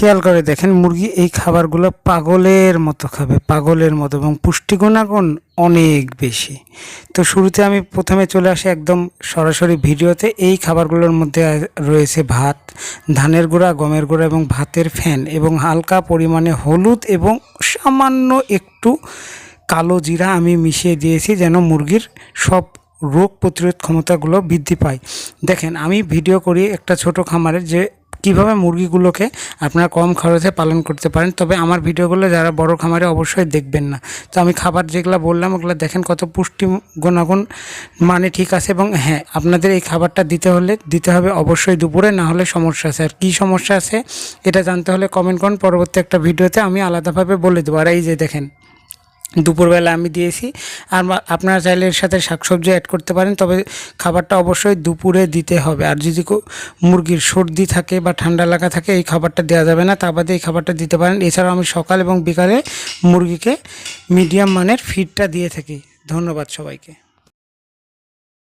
খেয়াল করে দেখেন, মুরগি এই খাবারগুলো পাগলের মতো খাবে, পাগলের মতো এবং পুষ্টিগুণাগুণ অনেক বেশি। তো শুরুতে আমি প্রথমে চলে আসি একদম সরাসরি ভিডিওতে। এই খাবারগুলোর মধ্যে রয়েছে ভাত, ধানের গুঁড়া, গমের গুঁড়া এবং ভাতের ফ্যান এবং হালকা পরিমাণে হলুদ এবং সামান্য একটু কালো জিরা আমি মিশিয়ে দিয়েছি যেন মুরগির সব রোগ প্রতিরোধ ক্ষমতাগুলো বৃদ্ধি পায়। দেখেন, আমি ভিডিও করি একটা ছোট খামারের যে কীভাবে মুরগিগুলোকে আপনারা কম খরচে পালন করতে পারেন, তবে আমার ভিডিওগুলো যারা বড় খামারে অবশ্যই দেখবেন না। তো আমি খাবার যেগুলো বললাম, ওগুলো দেখেন কত পুষ্টি গুণাগুণ মানে ঠিক আছে এবং হ্যাঁ আপনাদের এই খাবারটা দিতে হলে, দিতে হবে অবশ্যই দুপুরে, না হলে সমস্যা আছে। আর কী সমস্যা আছে, এটা জানতে হলে কমেন্ট করুন, পরবর্তী একটা ভিডিওতে আমি আলাদাভাবে বলে দেবো। আর এই যে দেখেন দুপুরবেলা আমি দিয়েছি। আর আপনারা চাইলে এর সাথে শাকসবজি অ্যাড করতে পারেন, তবে খাবারটা অবশ্যই দুপুরে দিতে হবে। আর যদি মুরগির সর্দি থাকে বা ঠান্ডা লাগা থাকে, এই খাবারটা দেওয়া যাবে না। তা বাদে এই খাবারটা দিতে পারেন। এছাড়াও আমি সকাল এবং বিকালে মুরগিকে মিডিয়াম মানের ফিডটা দিয়ে থাকি। ধন্যবাদ সবাইকে।